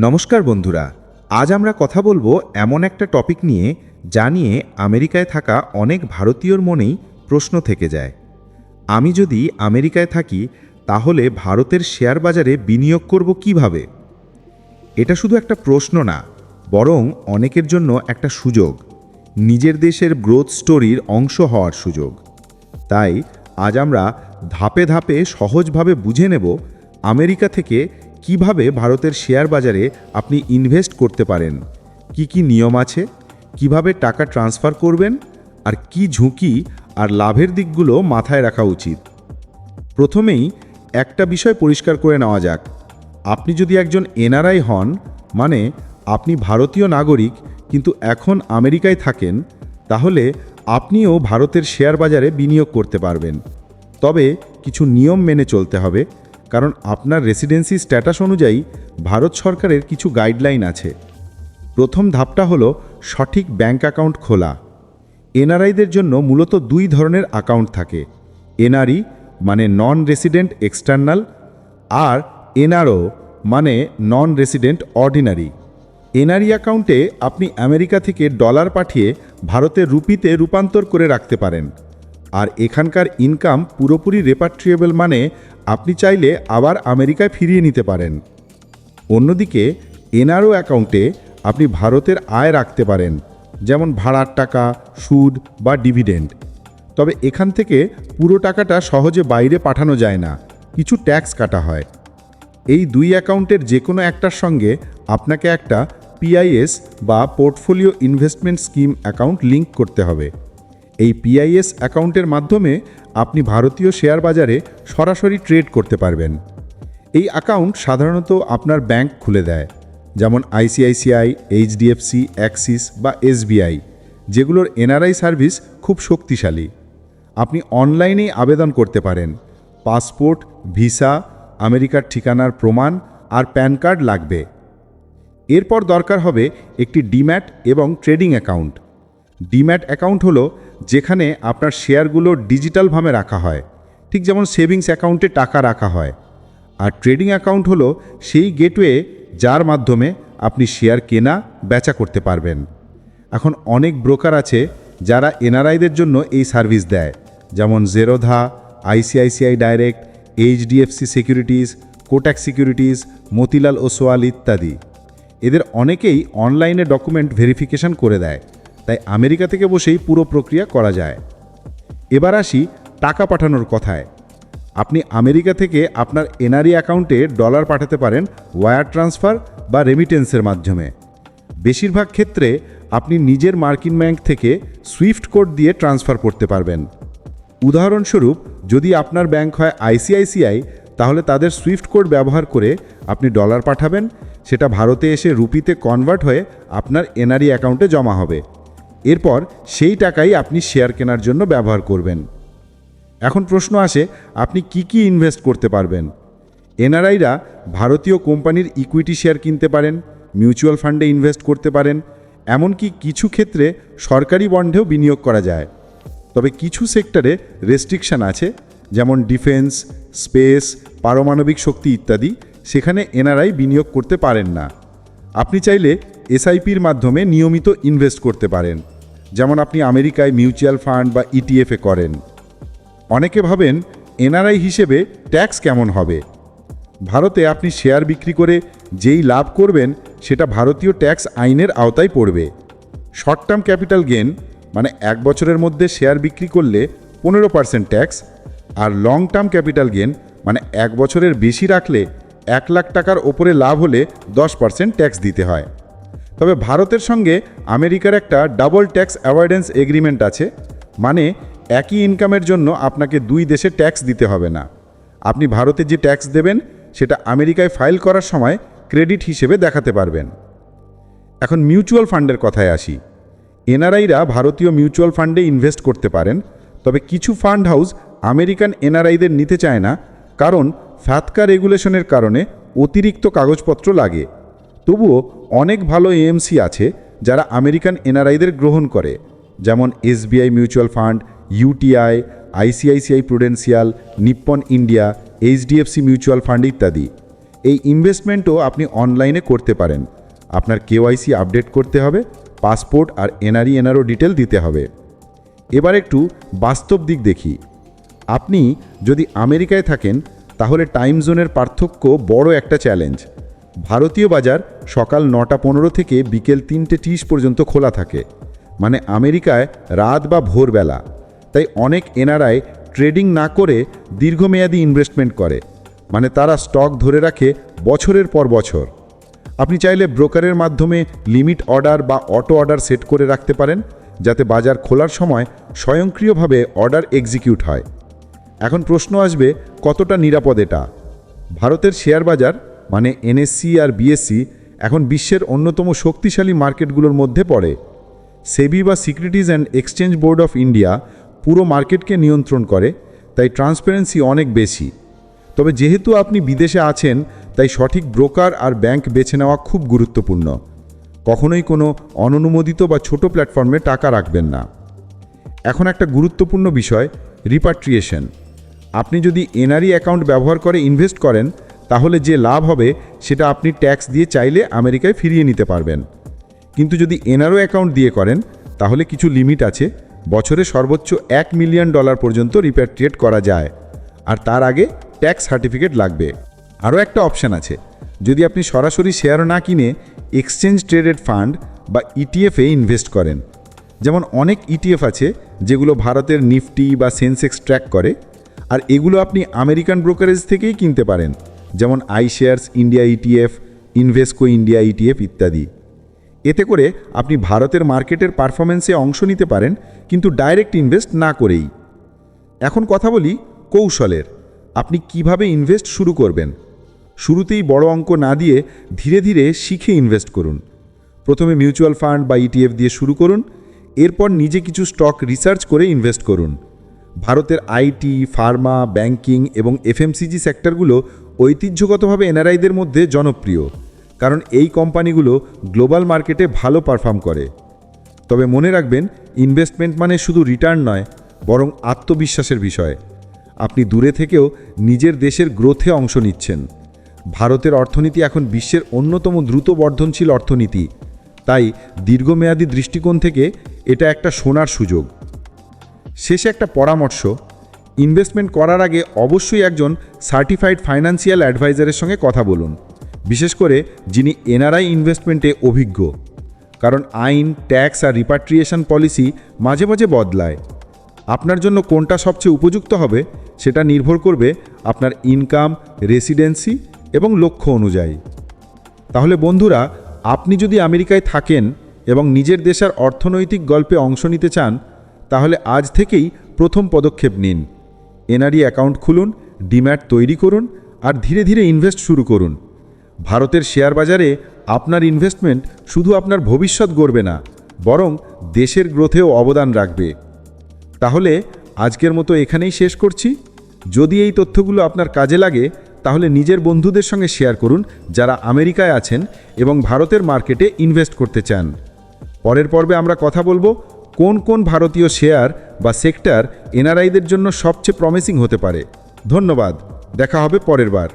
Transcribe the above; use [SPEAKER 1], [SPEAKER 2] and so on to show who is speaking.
[SPEAKER 1] নমস্কার বন্ধুরা, আজ আমরা কথা বলব এমন একটা টপিক নিয়ে যা নিয়ে আমেরিকায় থাকা অনেক ভারতীয়র মনেই প্রশ্ন থেকে যায়। আমি যদি আমেরিকায় থাকি, তাহলে ভারতের শেয়ার বাজারে বিনিয়োগ করব কীভাবে? এটা শুধু একটা প্রশ্ন না, বরং অনেকের জন্য একটা সুযোগ, নিজের দেশের গ্রোথ স্টোরির অংশ হওয়ার সুযোগ। তাই আজ আমরা ধাপে ধাপে সহজভাবে বুঝে নেব আমেরিকা থেকে কীভাবে ভারতের শেয়ার বাজারে আপনি ইনভেস্ট করতে পারেন? কি কি নিয়ম আছে? কীভাবে টাকা ট্রান্সফার করবেন? আর কি ঝুঁকি আর লাভের দিকগুলো মাথায় রাখা উচিত? প্রথমেই একটা বিষয় পরিষ্কার করে নেওয়া যাক। আপনি যদি একজন এনআরআই হন মানে আপনি ভারতীয় নাগরিক কিন্তু এখন আমেরিকায় থাকেন, তাহলে আপনিও ভারতের শেয়ার বাজারে বিনিয়োগ করতে পারবেন। তবে কিছু নিয়ম মেনে চলতে হবে। কারণ আপনার রেসিডেন্সি স্ট্যাটাস অনুযায়ী ভারত সরকারের কিছু গাইডলাইন আছে। প্রথম ধাপটা হলো সঠিক ব্যাংক অ্যাকাউন্ট খোলা। এনআরআইদের জন্য মূলত দুই ধরনের অ্যাকাউন্ট থাকে। এনআরই মানে নন রেসিডেন্ট এক্সটার্নাল আর এনআরও মানে নন রেসিডেন্ট অর্ডিনারি এনআরই অ্যাকাউন্টে আপনি আমেরিকা থেকে ডলার পাঠিয়ে ভারতের রুপিতে রূপান্তর করে রাখতে পারেন। আর এখানকার ইনকাম পুরোপুরি রেপাট্রিয়েবল মানে আপনি চাইলে আবার আমেরিকায় ফিরিয়ে নিতে পারেন। অন্যদিকে, এনআরও অ্যাকাউন্টে আপনি ভারতের আয় রাখতে পারেন, যেমন ভাড়ার টাকা, সুদ বা ডিভিডেন্ড তবে এখান থেকে পুরো টাকাটা সহজে বাইরে পাঠানো যায় না, কিছু ট্যাক্স কাটা হয়। এই দুই অ্যাকাউন্টের যে কোনো একটার সঙ্গে আপনাকে একটা পিআইএস বা portfolio investment scheme account link করতে হবে। এই পিআইএস অ্যাকাউন্টের মাধ্যমে আপনি ভারতীয় শেয়ার বাজারে সরাসরি ট্রেড করতে পারবেন। এই অ্যাকাউন্ট সাধারণত আপনার ব্যাংক খুলে দেয়, যেমন আইসিআইসিআই এইচডিএফসি অ্যাক্সিস বা এসবিআই যেগুলোর এনআরআই সার্ভিস খুব শক্তিশালী। আপনি অনলাইনেই আবেদন করতে পারেন, পাসপোর্ট, ভিসা, আমেরিকার ঠিকানার প্রমাণ আর প্যান কার্ড লাগবে। এরপর দরকার হবে একটি ডিম্যাট এবং ট্রেডিং অ্যাকাউন্ট। ডিম্যাট অ্যাকাউন্ট হলো যেখানে আপনার শেয়ারগুলো ডিজিটালভাবে রাখা হয়। ঠিক যেমন সেভিংস অ্যাকাউন্টে টাকা রাখা হয়। আর ট্রেডিং অ্যাকাউন্ট হলো সেই গেটওয়ে যার মাধ্যমে আপনি শেয়ার কেনা, বেচা করতে পারবেন। এখন অনেক ব্রোকার আছে যারা এনআরআইদের জন্য এই সার্ভিস দেয়। যেমন Zerodha, ICICI direct, HDFC securities, Kotak securities, Motilal Oswal ইত্যাদি। এদের অনেকেই অনলাইনে ডকুমেন্ট ভেরিফিকেশন করে দেয়। তাই আমেরিকা থেকে বসেই পুরো প্রক্রিয়া করা যায়। এবার আসি টাকা পাঠানোর কথায়। আপনি আমেরিকা থেকে আপনার এনআরই অ্যাকাউন্টে ডলার পাঠাতে পারেন ওয়ার ট্রান্সফার বা রেমিটেন্সের মাধ্যমে। বেশিরভাগ ক্ষেত্রে আপনি নিজের মার্কিন ব্যাংক থেকে সুইফট কোড দিয়ে ট্রান্সফার করতে পারবেন। উদাহরণস্বরূপ, যদি আপনার ব্যাংক হয় আইসিআইসিআই, তাহলে তাদের সুইফট কোড ব্যবহার করে আপনি ডলার পাঠাবেন, সেটা ভারতে এসে রুপিতে কনভার্ট হয়ে আপনার এনআরই অ্যাকাউন্টে জমা হবে। এরপর সেই টাকাই আপনি শেয়ার কেনার জন্য ব্যবহার করবেন। এখন প্রশ্ন আসে, আপনি কি কি ইনভেস্ট করতে পারবেন? এনআরআইরা ভারতীয় কোম্পানির ইকুইটি শেয়ার কিনতে পারেন মিউচুয়াল ফান্ডে ইনভেস্ট করতে পারেন, এমনকি কিছু ক্ষেত্রে সরকারি বন্ডেও বিনিয়োগ করা যায়। তবে কিছু সেক্টরে রেস্ট্রিকশন আছে, যেমন ডিফেন্স স্পেস পারমাণবিক শক্তি ইত্যাদি, সেখানে এনআরআই বিনিয়োগ করতে পারেন না। আপনি চাইলে এসআইপির মাধ্যমে নিয়মিত ইনভেস্ট করতে পারেন। যেমন আপনি আমেরিকায় মিউচুয়াল ফান্ড বা ইটিএফে করেন। অনেকে ভাবেন এনআরআই হিসেবে ট্যাক্স কেমন হবে? ভারতে আপনি শেয়ার বিক্রি করে যেই লাভ করবেন, সেটা ভারতীয় ট্যাক্স আইনের আওতায় পড়বে। শর্ট টার্ম ক্যাপিটাল গেন মানে এক বছরের মধ্যে শেয়ার বিক্রি করলে পনেরো পার্সেন্ট ট্যাক্স, আর লং টার্ম ক্যাপিটাল গেন মানে এক বছরের বেশি রাখলে এক লাখ টাকার ওপরে লাভ হলে দশ পার্সেন্ট ট্যাক্স দিতে হয়। তবে ভারতের সঙ্গে আমেরিকার একটা ডাবল ট্যাক্স অ্যাভয়েডেন্স এগ্রিমেন্ট আছে মানে একই ইনকামের জন্য আপনাকে দুই দেশে ট্যাক্স দিতে হবে না। আপনি ভারতে যে ট্যাক্স দেবেন, সেটা আমেরিকায় ফাইল করার সময় ক্রেডিট হিসেবে দেখাতে পারবেন। এখন মিউচুয়াল ফান্ডের কথায় আসি। এনআরআইরা ভারতীয় মিউচুয়াল ফান্ডে ইনভেস্ট করতে পারেন, তবে কিছু ফান্ড হাউস আমেরিকান এনআরআইদের নিতে চায় না, কারণ ফ্যাতকা রেগুলেশনের কারণে অতিরিক্ত কাগজপত্র লাগে। তবুও অনেক ভালো এএমসি আছে যারা আমেরিকান এনআরআইদের গ্রহণ করে, যেমন SBI mutual fund UTI ICICI prudential Nippon India HDFC mutual fund ইত্যাদি। এই ইনভেস্টমেন্টও আপনি অনলাইনে করতে পারেন। আপনার কেওয়াইসি আপডেট করতে হবে পাসপোর্ট আর এনআরই এনআরও ডিটেল দিতে হবে। এবার একটু বাস্তব দিক দেখি। আপনি যদি আমেরিকায় থাকেন, তাহলে টাইম জোনের পার্থক্য বড় একটা চ্যালেঞ্জ ভারতীয় বাজার সকাল নটা পনেরো থেকে বিকেল তিনটে ত্রিশ পর্যন্ত খোলা থাকে। মানে আমেরিকায় রাত বা ভোরবেলা। তাই অনেক এনআরআই ট্রেডিং না করে দীর্ঘমেয়াদী ইনভেস্টমেন্ট করে। মানে তারা স্টক ধরে রাখে বছরের পর বছর। আপনি চাইলে ব্রোকারের মাধ্যমে লিমিট অর্ডার বা অটো অর্ডার সেট করে রাখতে পারেন, যাতে বাজার খোলার সময় স্বয়ংক্রিয়ভাবে অর্ডার এক্সিকিউট হয়। এখন প্রশ্ন আসবে, কতটা নিরাপদ এটা? ভারতের শেয়ার বাজার মানে এনএসসি আর বিএসসি এখন বিশ্বের অন্যতম শক্তিশালী মার্কেটগুলোর মধ্যে পড়ে। সেবি বা securities and exchange board of India পুরো মার্কেটকে নিয়ন্ত্রণ করে, তাই ট্রান্সপারেন্সি অনেক বেশি। তবে যেহেতু আপনি বিদেশে আছেন, তাই সঠিক ব্রোকার আর ব্যাংক বেছে নেওয়া খুব গুরুত্বপূর্ণ। কখনোই কোনো অননুমোদিত বা ছোট প্ল্যাটফর্মে টাকা রাখবেন না। এখন একটা গুরুত্বপূর্ণ বিষয়, রিপাট্রিয়েশন। আপনি যদি এনআরই অ্যাকাউন্ট ব্যবহার করে ইনভেস্ট করেন তাহলে যে লাভ হবে সেটা আপনি ট্যাক্স দিয়ে চাইলে আমেরিকায় ফিরিয়ে নিতে পারবেন। কিন্তু যদি এনআরও অ্যাকাউন্ট দিয়ে করেন, তাহলে কিছু লিমিট আছে। বছরে সর্বোচ্চ এক মিলিয়ন ডলার পর্যন্ত রিপ্যাট্রিয়েট করা যায়। আর তার আগে ট্যাক্স সার্টিফিকেট লাগবে। আরও একটা অপশান আছে। যদি আপনি সরাসরি শেয়ার না কিনে এক্সচেঞ্জ ট্রেডেড ফান্ড বা ইটিএফে ইনভেস্ট করেন, যেমন অনেক ইটিএফ আছে যেগুলো ভারতের নিফটি বা সেন্সেক্স ট্র্যাক করে, আর এগুলো আপনি আমেরিকান ব্রোকারেজ থেকেই কিনতে পারেন। যেমন iShares India ETF Invesco India ETF ইত্যাদি। এতে করে আপনি ভারতের মার্কেটের পারফরমেন্সে অংশ নিতে পারেন, কিন্তু ডাইরেক্ট ইনভেস্ট না করেই। এখন কথা বলি কৌশলের। আপনি কীভাবে ইনভেস্ট শুরু করবেন? শুরুতেই বড় অঙ্ক না দিয়ে ধীরে ধীরে শিখে ইনভেস্ট করুন। প্রথমে মিউচুয়াল ফান্ড বা ইটিএফ দিয়ে শুরু করুন, এরপর নিজে কিছু স্টক রিসার্চ করে ইনভেস্ট করুন। ভারতের আইটি ফার্মা, ব্যাংকিং এবং এফএমসিজি সেক্টরগুলো ঐতিহ্যগতভাবে এনআরআইদের মধ্যে জনপ্রিয়, কারণ এই কোম্পানিগুলো গ্লোবাল মার্কেটে ভালো পারফর্ম করে। তবে মনে রাখবেন, ইনভেস্টমেন্ট মানে শুধু রিটার্ন নয়, বরং আত্মবিশ্বাসের বিষয়। আপনি দূরে থেকেও নিজের দেশের গ্রোথে অংশ নিচ্ছেন। ভারতের অর্থনীতি এখন বিশ্বের অন্যতম দ্রুত বর্ধনশীল অর্থনীতি। তাই দীর্ঘমেয়াদী দৃষ্টিকোণ থেকে এটা একটা সোনার সুযোগ। শেষে একটা পরামর্শ ইনভেস্টমেন্ট করার আগে অবশ্যই একজন সার্টিফাইড ফাইন্যান্সিয়াল অ্যাডভাইজারের সঙ্গে কথা বলুন, বিশেষ করে যিনি এনআরআই ইনভেস্টমেন্টে অভিজ্ঞ। কারণ আইন, ট্যাক্স আর রিপাট্রিয়েশন পলিসি মাঝে মাঝে বদলায়। আপনার জন্য কোনটা সবচেয়ে উপযুক্ত হবে সেটা নির্ভর করবে আপনার ইনকাম, রেসিডেন্সি এবং লক্ষ্য অনুযায়ী। তাহলে বন্ধুরা, আপনি যদি আমেরিকায় থাকেন এবং নিজের দেশের অর্থনৈতিক গল্পে অংশ নিতে চান, তাহলে আজ থেকেই প্রথম পদক্ষেপ নিন। এনআরই অ্যাকাউন্ট খুলুন, ডিম্যাট তৈরি করুন আর ধীরে ধীরে ইনভেস্ট শুরু করুন। ভারতের শেয়ার বাজারে আপনার ইনভেস্টমেন্ট শুধু আপনার ভবিষ্যৎ গড়বে না, বরং দেশের গ্রোথেও অবদান রাখবে। তাহলে আজকের মতো এখানেই শেষ করছি। যদি এই তথ্যগুলো আপনার কাজে লাগে, তাহলে নিজের বন্ধুদের সঙ্গে শেয়ার করুন যারা আমেরিকায় আছেন এবং ভারতের মার্কেটে ইনভেস্ট করতে চান। পরের পর্বে আমরা কথা বলব কোন কোন ভারতীয় শেয়ার বা সেক্টর এনআরআইদের জন্য সবচেয়ে প্রমিসিং হতে পারে। ধন্যবাদ। দেখা হবে পরের বার।